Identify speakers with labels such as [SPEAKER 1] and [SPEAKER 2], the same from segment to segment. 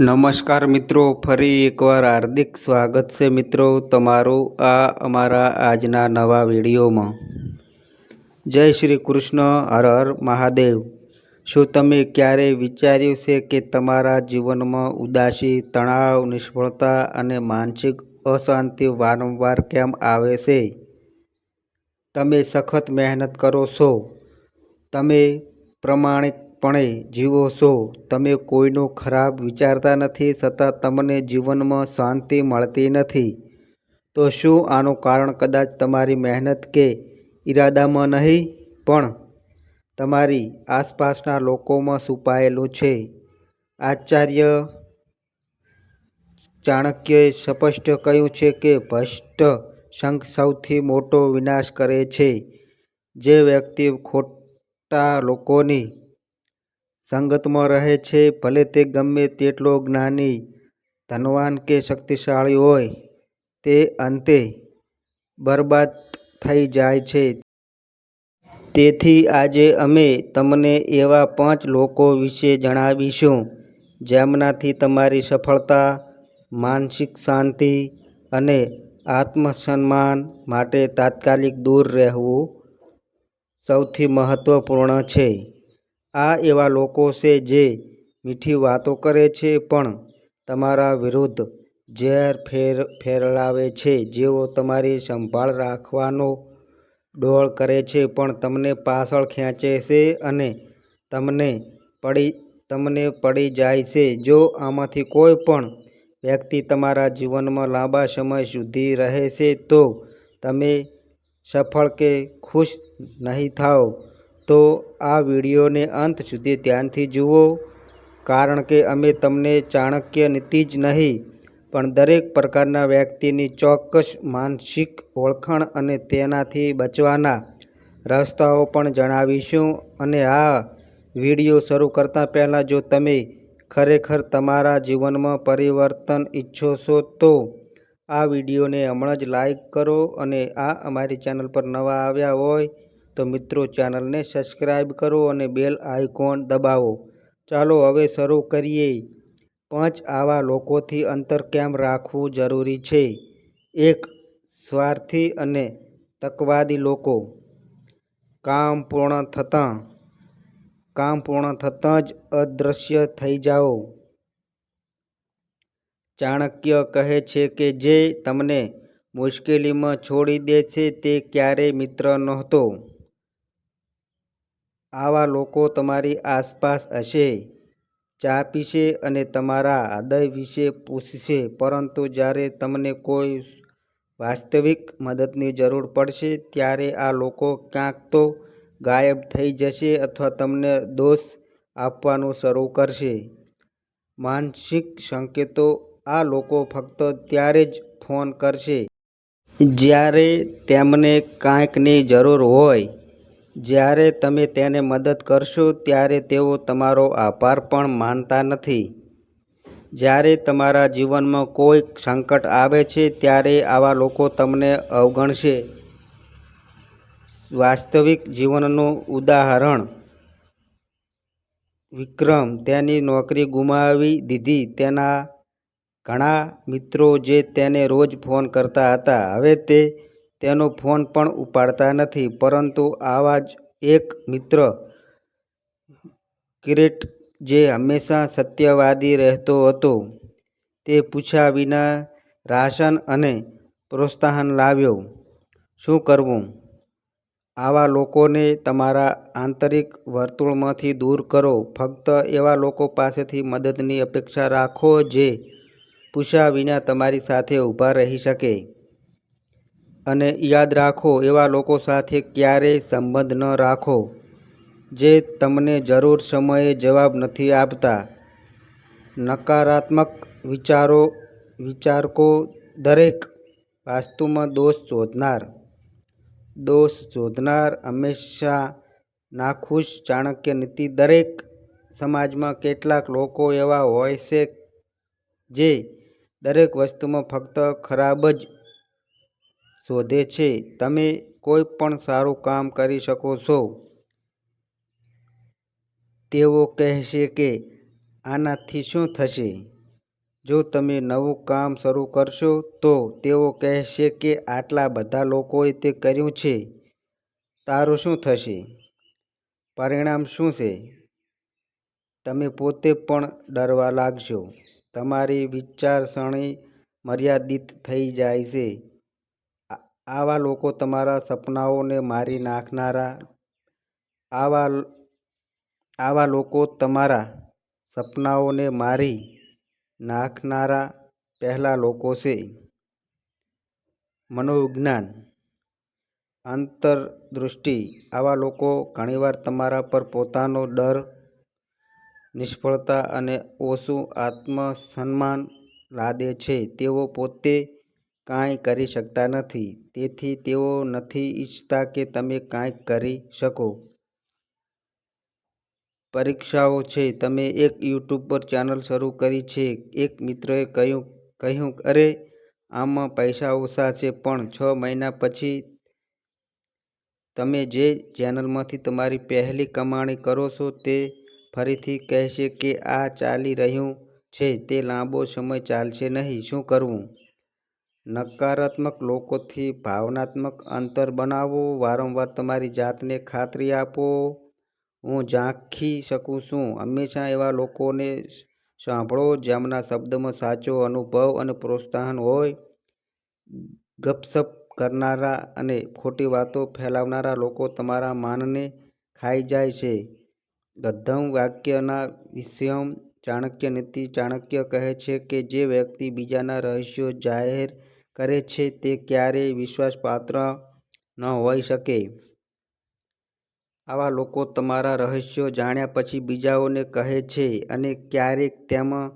[SPEAKER 1] નમસ્કાર મિત્રો, ફરી એકવાર હાર્દિક સ્વાગત છે મિત્રો તમારું આ અમારા આજના નવા વિડીયોમાં. જય શ્રી કૃષ્ણ, હર હર મહાદેવ. શું તમે ક્યારેય વિચાર્યું છે કે તમારા જીવનમાં ઉદાસી, તણાવ, નિષ્ફળતા અને માનસિક અશાંતિ વારંવાર કેમ આવે છે? તમે સખત મહેનત કરો છો. તમે પ્રમાણિકપણે જીવો છો. તમે કોઈનો ખરાબ વિચારતા નથી છતાં તમને જીવનમાં શાંતિ મળતી નથી. તો શું આનું કારણ કદાચ તમારી મહેનત કે ઈરાદામાં નહીં? પણ તમારી આસપાસના લોકોમાં છુપાયેલું છે. આચાર્ય ચાણક્યએ સ્પષ્ટ કહ્યું છે કે ભ્રષ્ટ શંખ સૌથી મોટો વિનાશ કરે છે. જે વ્યક્તિ ખોટા લોકોની સંગતમાં રહે છે, ભલે તે ગમે તેટલો જ્ઞાની, ધનવાન કે શક્તિશાળી હોય, તે અંતે બરબાદ થઈ જાય છે. તેથી આજે અમે તમને એવા પાંચ લોકો વિશે જણાવીશું, જેમનાથી તમારી સફળતા, માનસિક શાંતિ અને આત્મસન્માન માટે તાત્કાલિક દૂર રહેવું સૌથી મહત્ત્વપૂર્ણ છે. આ એવા લોકો છે જે મીઠી વાતો કરે છે, પણ તમારા વિરુદ્ધ ઝેર ફેર ફેલાવે છે. જેઓ તમારી સંભાળ રાખવાનો ડોળ કરે છે, પણ તમને પાછળ ખેંચે છે અને તમને પડી તમને પડી જાય છે. જો આમાંથી કોઈ પણ વ્યક્તિ તમારા જીવનમાં લાંબા સમય સુધી રહેશે તો તમે સફળ કે ખુશ નહીં થાઓ. તો આ વિડીયોને અંત સુધી ધ્યાનથી જુઓ, કારણ કે અમે તમને ચાણક્ય નીતિ જ નહીં, પણ દરેક પ્રકારના વ્યક્તિની ચોક્કસ માનસિક ઓળખાણ અને તેનાથી બચવાના રસ્તાઓ પણ જણાવીશું. અને આ વીડિયો શરૂ કરતાં પહેલાં જો તમે ખરેખર તમારા જીવનમાં પરિવર્તન ઈચ્છો છો તો આ વિડીયોને હમણાં જ લાઈક કરો અને આ અમારી ચેનલ પર નવા આવ્યા હોય તો મિત્રો ચેનલને સબસ્ક્રાઈબ કરો અને બેલ આઇકોન દબાવો. ચાલો હવે શરૂ કરીએ. પાંચ આવા લોકોથી અંતર કેમ રાખવું જરૂરી છે? એક, સ્વાર્થી અને તકવાદી લોકો. કામ પૂર્ણ થતાં. કામ પૂર્ણ થતાં જ અદૃશ્ય થઈ જાઓ. ચાણક્ય કહે છે કે જે તમને મુશ્કેલીમાં છોડી દે છે તે ક્યારેય મિત્ર નહોતો. આવા લોકો તમારી આસપાસ હશે. ચા પીશે અને તમારા હૃદય વિશે પૂછશે, પરંતુ જ્યારે તમને કોઈ વાસ્તવિક મદદની જરૂર પડશે, ત્યારે આ લોકો ક્યાંક તો ગાયબ થઈ જશે અથવા તમને દોષ આપવાનું શરૂ કરશે. માનસિક સંકેતો, આ લોકો ફક્ત ત્યારે જ ફોન કરશે જ્યારે તેમને કાંઈકની જરૂર હોય. જ્યારે તમે તેને મદદ કરશો ત્યારે તેઓ તમારો આભાર પણ માનતા નથી. જ્યારે તમારા જીવનમાં કોઈ સંકટ આવે છે ત્યારે આવા લોકો તમને અવગણશે. વાસ્તવિક જીવનનું ઉદાહરણ. વિક્રમ તેની નોકરી ગુમાવી દીધી. તેના ઘણા મિત્રો જે તેને રોજ ફોન કરતા હતા. હવે તે તેનો ફોન પણ ઉપાડતા નથી, પરંતુ આવા જ એક મિત્ર, કિરીટ, જે હંમેશા સત્યવાદી રહેતો હતો, તે પૂછ્યા વિના રાશન અને પ્રોત્સાહન લાવ્યો, શું કરવું? આવા લોકોને તમારા આંતરિક વર્તુળમાંથી દૂર કરો. ફક્ત એવા લોકો પાસેથી મદદની અપેક્ષા રાખો જે પૂછ્યા વિના તમારી સાથે ઊભા રહી શકે. અને યાદ રાખો, એવા લોકો સાથે ક્યારેય સંબંધ ન રાખો, જે તમને જરૂર સમયે જવાબ નથી આપતા. નકારાત્મક વિચારો, વિચારકો દરેક વાસ્તુમાં દોષ શોધનાર. દોષ શોધનાર હંમેશા નાખુશ ચાણક્ય નીતિ દરેક સમાજમાં કેટલાક લોકો એવા હોય છે, જે દરેક વસ્તુમાં ફક્ત ખરાબ જ શોધે છે તમે કોઈ પણ સારું કામ કરી શકો છો તેઓ કહેશે કે આનાથી શું થશે જો તમે નવું કામ શરૂ કરશો તો તેઓ કહેશે કે આટલા બધા લોકોએ તે કર્યું છે, તારું શું થશે? પરિણામ શું છે? તમે પોતે પણ ડરવા લાગશો. તમારી વિચારસરણી મર્યાદિત થઈ જશે. આવા લોકો તમારા સપનાઓને મારી નાખનારા આવા આવા લોકો તમારા સપનાઓને મારી નાખનારા પહેલા લોકો છે. મનોવિજ્ઞાન આંતરદૃષ્ટિ આવા લોકો ઘણીવાર તમારા પર પોતાનો ડર, નિષ્ફળતા અને ઓછું આત્મસન્માન લાદે છે. તેઓ પોતે કાંઈ કરી શકતા નથી, તેથી તેઓ નથી ઈચ્છતા કે તમે કાંઈક કરી શકો. પરીક્ષાઓ છે. તમે એક યુટ્યુબ પર ચેનલ શરૂ કરી છે. એક મિત્રએ કહ્યું, અરે, આમાં પૈસા ઓછા છે. પણ છ મહિના પછી તમે જે ચેનલમાંથી તમારી પહેલી કમાણી કરો છો તે ફરીથી કહેશે કે આ ચાલી રહ્યું છે તે લાંબો સમય ચાલશે નહીં. શું કરવું? નકારાત્મક લોકોથી ભાવનાત્મક અંતર બનાવો. વારંવાર તમારી જાતને ખાતરી આપો, હું ઝાંખી શકું છું. હંમેશા એવા લોકોને સાંભળો જેમના શબ્દમાં સાચો અનુભવ અને પ્રોત્સાહન હોય. ગપસપ કરનારા અને ખોટી વાતો ફેલાવનારા લોકો તમારા માનને ખાઈ જાય છે. ગધમ વાક્યના વિષયમ ચાણક્ય નીતિ ચાણક્ય કહે છે કે જે વ્યક્તિ બીજાના રહસ્યો જાહેર કરે છે તે ક્યારેય વિશ્વાસપાત્ર ન હોઈ શકે. આવા લોકો તમારા રહસ્યો જાણ્યા પછી બીજાઓને કહે છે અને ક્યારેક તેમાં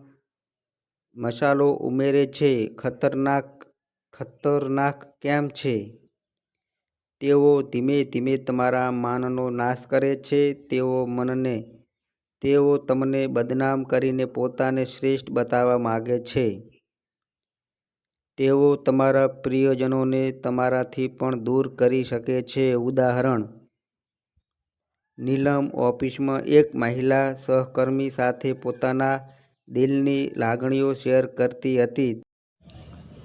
[SPEAKER 1] મસાલો ઉમેરે છે. ખતરનાક ખતરનાક કેમ છે? તેઓ ધીમે ધીમે તમારા માનનો નાશ કરે છે. તેઓ મનને, તેઓ તમને બદનામ કરીને પોતાને શ્રેષ્ઠ બતાવવા માગે છે. તેઓ તમારા પ્રિયજનોને તમારાથી પણ દૂર કરી શકે છે. ઉદાહરણ, નીલમ ઓફિસમાં એક મહિલા સહકર્મી સાથે પોતાના દિલની લાગણીઓ શેર કરતી હતી.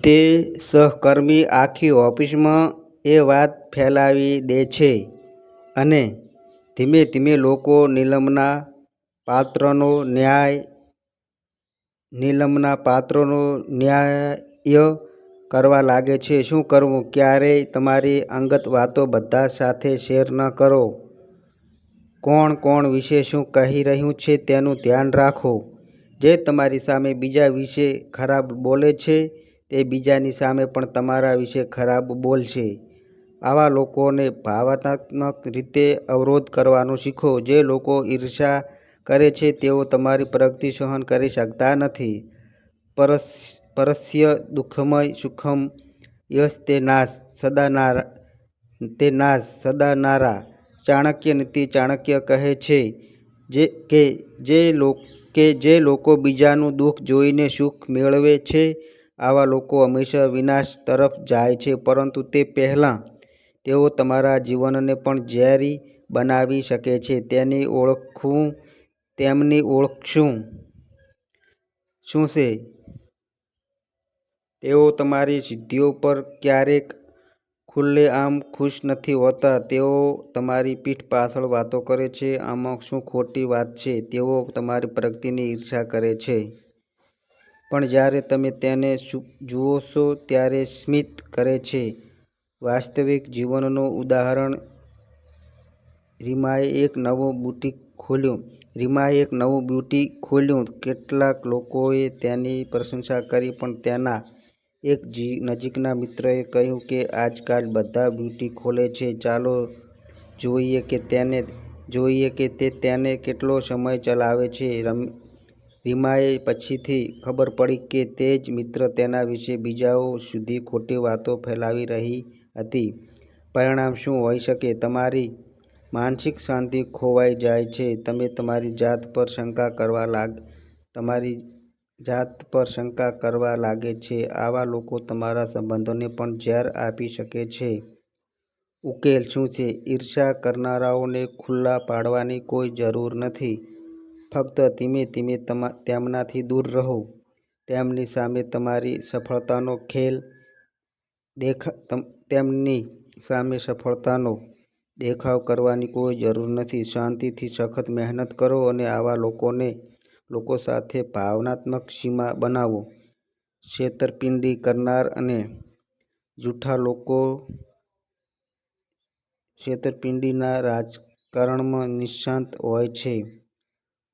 [SPEAKER 1] તે સહકર્મી આખી ઓફિસમાં એ વાત ફેલાવી દે છે અને ધીમે ધીમે લોકો નીલમના પાત્રનો ન્યાય કરવા લાગે છે. શું કરવું? ક્યારેય તમારી અંગત વાતો બધા સાથે શેર ન કરો. કોણ કોણ વિશે શું કહી રહ્યું છે તેનું ધ્યાન રાખો. જે તમારી સામે બીજા વિશે ખરાબ બોલે છે, તે બીજાની સામે પણ તમારા વિશે ખરાબ બોલશે. આવા લોકોને ભાવનાત્મક રીતે અવરોધ કરવાનું શીખો. જે લોકો ઈર્ષા કરે છે, તેઓ તમારી પ્રગતિ સહન કરી શકતા નથી. પરસ્ય દુઃખમય સુખમ યશ તે નાશ સદાનારા ચાણક્ય નીતિ ચાણક્ય કહે છે, જે કે જે લોક, કે જે લોકો બીજાનું દુઃખ જોઈને સુખ મેળવે છે, આવા લોકો હંમેશા વિનાશ તરફ જાય છે. પરંતુ તે પહેલાં તેઓ તમારા જીવનને પણ ઝેરી બનાવી શકે છે. તેમની ઓળખ શું છે? તેઓ તમારી સિદ્ધિઓ પર ક્યારેક ખુલ્લેઆમ ખુશ નથી હોતા. તેઓ તમારી પીઠ પાછળ વાતો કરે છે. આમાં શું ખોટી વાત છે? તેઓ તમારી પ્રગતિની ઈર્ષા કરે છે. પણ જ્યારે તમે તેને જુઓ છો ત્યારે સ્મિત કરે છે. વાસ્તવિક જીવનનું ઉદાહરણ રીમાએ એક નવું બુટીક ખોલ્યું. કેટલાક લોકોએ તેની પ્રશંસા કરી, પણ તેના એક જી, નજીકના મિત્રએ કહ્યું કે, આજકાલ બધા બ્યુટી ખોલે છે. ચાલો જોઈએ કે તેને, જોઈએ કે તે તેને કેટલો સમય ચલાવે છે. રીમાએ પછીથી ખબર પડી કે તે જ મિત્ર તેના વિશે બીજાઓ સુધી ખોટી વાતો ફેલાવી રહી હતી. પરિણામ શું હોઈ શકે? તમારી માનસિક શાંતિ ખોવાઈ જાય છે. તમે તમારી જાત પર શંકા કરવા લાગે છે. આવા લોકો તમારા સંબંધોને પણ ઝેર આપી શકે છે. ઉકેલ શું છે? ઈર્ષ્યા કરનારાઓને ખુલ્લા પાડવાની કોઈ જરૂર નથી. ફક્ત ધીમે ધીમે તેમનાથી દૂર રહો. તેમની સામે તમારી સફળતાનો ખેલ દેખા તેમની સામે સફળતાનો દેખાવ કરવાની કોઈ જરૂર નથી. શાંતિથી સખત મહેનત કરો અને આવા લોકોને લોકો સાથે ભાવનાત્મક સીમા બનાવો. છેતરપિંડી કરનાર અને જૂઠા લોકો છેતરપિંડીના રાજકારણમાં નિષ્ણાત હોય છે.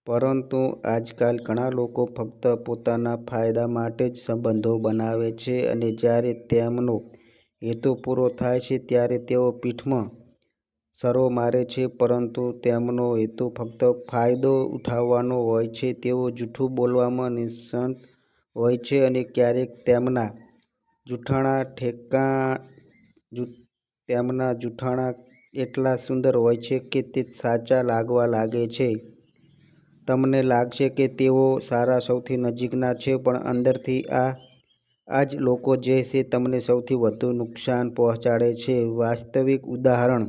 [SPEAKER 1] પરંતુ આજકાલ ઘણા લોકો ફક્ત પોતાના ફાયદા માટે જ સંબંધો બનાવે છે અને જ્યારે તેમનો હેતુ પૂરો થાય છે, ત્યારે તેઓ પીઠમાં સરો મારે છે. પરંતુ તેમનો હેતુ ફક્ત ફાયદો ઉઠાવવાનો હોય છે. તેઓ જૂઠું બોલવામાં નિષ્ણાત હોય છે અને ક્યારેક તેમના જૂઠાણા એટલા સુંદર હોય છે કે તે સાચા લાગવા લાગે છે. તમને લાગશે કે તેઓ સારા સૌથી નજીકના છે, પણ અંદરથી આ જ લોકો જે છે, તમને સૌથી વધુ નુકસાન પહોંચાડે છે. વાસ્તવિક ઉદાહરણ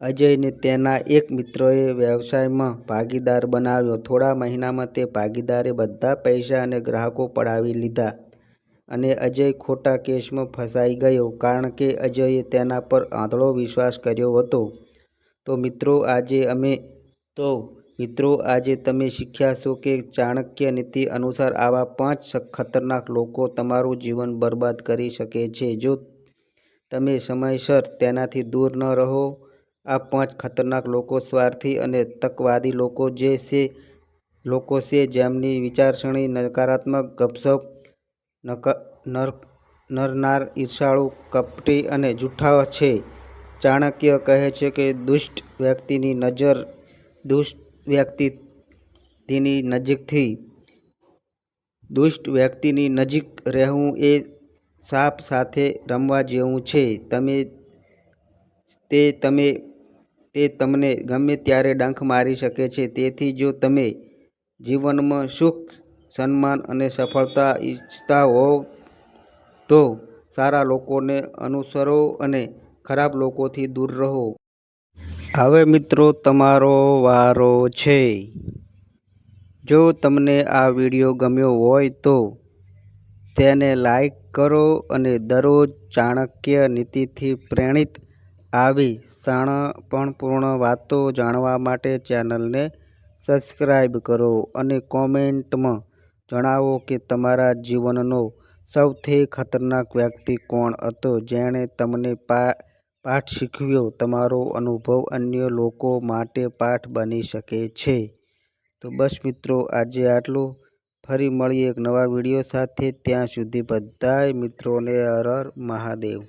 [SPEAKER 1] અજયને તેના એક મિત્રએ વ્યવસાયમાં ભાગીદાર બનાવ્યો. થોડા મહિનામાં તે ભાગીદારે બધા પૈસા અને ગ્રાહકો પડાવી લીધા અને અજય ખોટા કેસમાં ફસાઈ ગયો કારણ કે અજયે તેના પર આંધળો વિશ્વાસ કર્યો હતો. તો મિત્રો આજે અમે, તો મિત્રો આજે તમે શીખ્યા છો કે ચાણક્ય નીતિ અનુસાર આવા પાંચ ખતરનાક લોકો તમારું જીવન બરબાદ કરી શકે છે જો તમે સમયસર તેનાથી દૂર ન રહો. આ પાંચ ખતરનાક લોકો સ્વાર્થી અને તકવાદી લોકો જે છે લોકો છે જેમની વિચારસરણી નકારાત્મક, ગપસપ નરનાર ઈર્ષાળુ, કપટી અને જૂઠા છે. ચાણક્ય કહે છે કે દુષ્ટ વ્યક્તિની નજર દુષ્ટ વ્યક્તિ તેની નજીકથી દુષ્ટ વ્યક્તિની નજીક રહેવું એ સાપ સાથે રમવા જેવું છે. તમે તે તમને ગમે ત્યારે ડંખ મારી શકે છે. તેથી જો તમે જીવનમાં સુખ, સન્માન અને સફળતા ઈચ્છતા હોવ તો સારા લોકોને અનુસરો અને ખરાબ લોકોથી દૂર રહો. હવે મિત્રો તમારો વારો છે. જો તમને આ વીડિયો ગમ્યો હોય તો તેને લાઈક કરો અને દરરોજ ચાણક્ય નીતિથી પ્રેરિત આવી શાણપણપૂર્ણ વાતો જાણવા માટે ચેનલને સબસ્ક્રાઈબ કરો અને કોમેન્ટમાં જણાવો કે તમારા જીવનનો સૌથી ખતરનાક વ્યક્તિ કોણ હતો, જેણે તમને પાઠ શીખવ્યો. તમારો અનુભવ અન્ય લોકો માટે પાઠ બની શકે છે. તો બસ મિત્રો, આજે આટલું. ફરી મળીએ એક નવા વીડિયો સાથે ત્યાં સુધી બધાય મિત્રોને હર મહાદેવ.